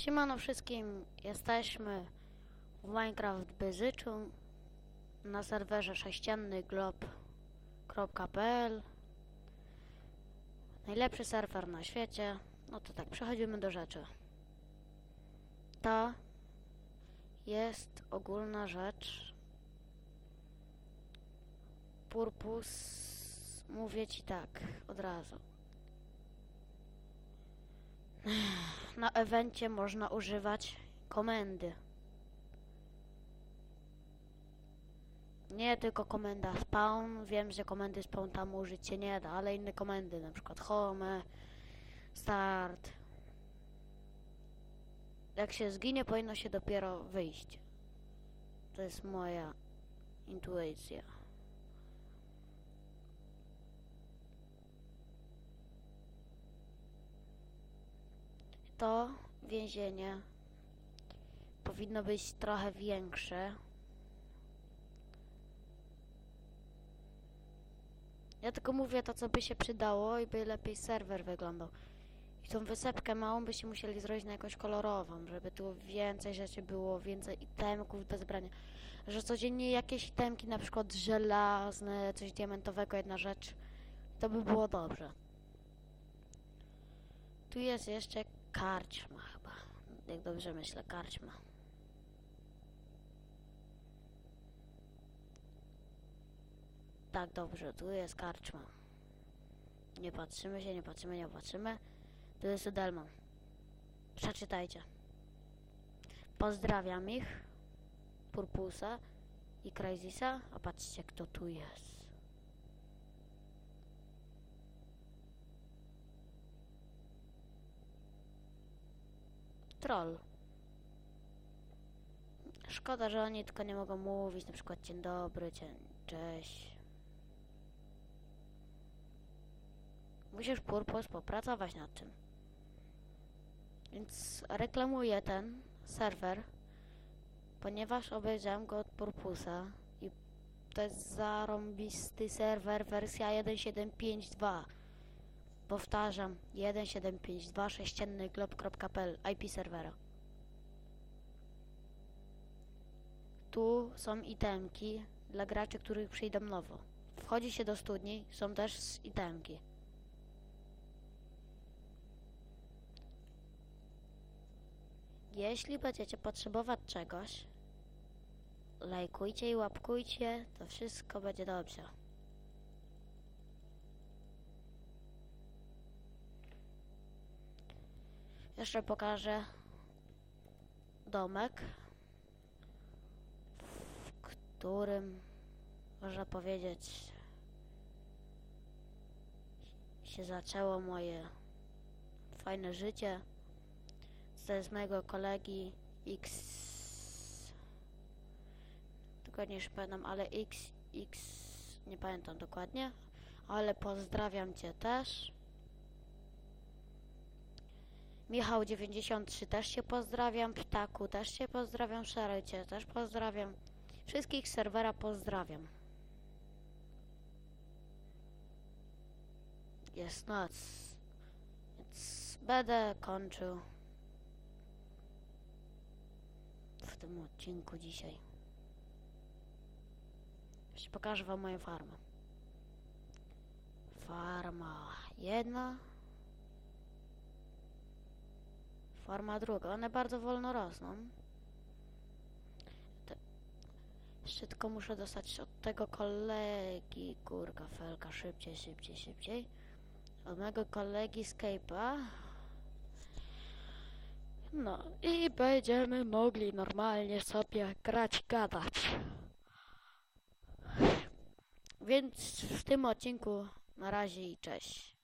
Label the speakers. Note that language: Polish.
Speaker 1: Siemano wszystkim, jesteśmy w Minecraft Byzyczu na serwerze sześcienny glob.pl Najlepszy serwer na świecie. No to tak, przechodzimy do rzeczy. To jest ogólna rzecz. Purpus, mówię ci tak, od razu. Na evencie można używać komendy. Nie tylko komenda spawn. Wiem, że komendy spawn tam użyć się nie da, ale inne komendy, na przykład home, start. Jak się zginie, powinno się dopiero wyjść. To jest moja intuicja. To więzienie powinno być trochę większe. Ja tylko mówię to, co by się przydało i by lepiej serwer wyglądał. I tą wysepkę małą byście musieli zrobić na jakąś kolorową, żeby tu więcej rzeczy było, więcej itemków do zebrania. Że codziennie jakieś itemki, na przykład żelazne, coś diamentowego, jedna rzecz, to by było dobrze. Tu jest jeszcze karczma chyba. Jak dobrze myślę, karczma. Tak, dobrze, tu jest karczma. Nie patrzymy się, nie patrzymy, nie patrzymy. Tu jest Edelman. Przeczytajcie. Pozdrawiam ich. Purpusa i Crazisa. A patrzcie, kto tu jest. Troll. Szkoda, że oni tylko nie mogą mówić, na przykład dzień dobry, dzień, cześć. Musisz Purpos popracować nad tym. Więc reklamuję ten serwer, ponieważ obejrzałem go od Purpusa i to jest zarąbisty serwer wersja 1.752. Powtarzam, 1.752 sześcienny IP serwera. Tu są itemki dla graczy, których przyjdą nowo. Wchodzi się do studni, są też itemki. Jeśli będziecie potrzebować czegoś, lajkujcie i łapkujcie, to wszystko będzie dobrze. Jeszcze pokażę domek, w którym można powiedzieć się zaczęło moje fajne życie. To jest mojego kolegi X. Dokładnie już pamiętam, ale X, X, nie pamiętam dokładnie, ale pozdrawiam Cię też. Michał 93 też się pozdrawiam, Ptaku też się pozdrawiam, Szery Cię też pozdrawiam. Wszystkich serwera pozdrawiam. Jest noc, więc będę kończył w tym odcinku dzisiaj. Jeszcze pokażę wam moją farmę. Farma jedna. Farma druga. One bardzo wolno rosną. Te... Jeszcze tylko muszę dostać od tego kolegi, kurka, felka, szybciej, szybciej, szybciej. Od mojego kolegi Skype'a. No i będziemy mogli normalnie sobie grać, gadać. Więc w tym odcinku na razie i cześć.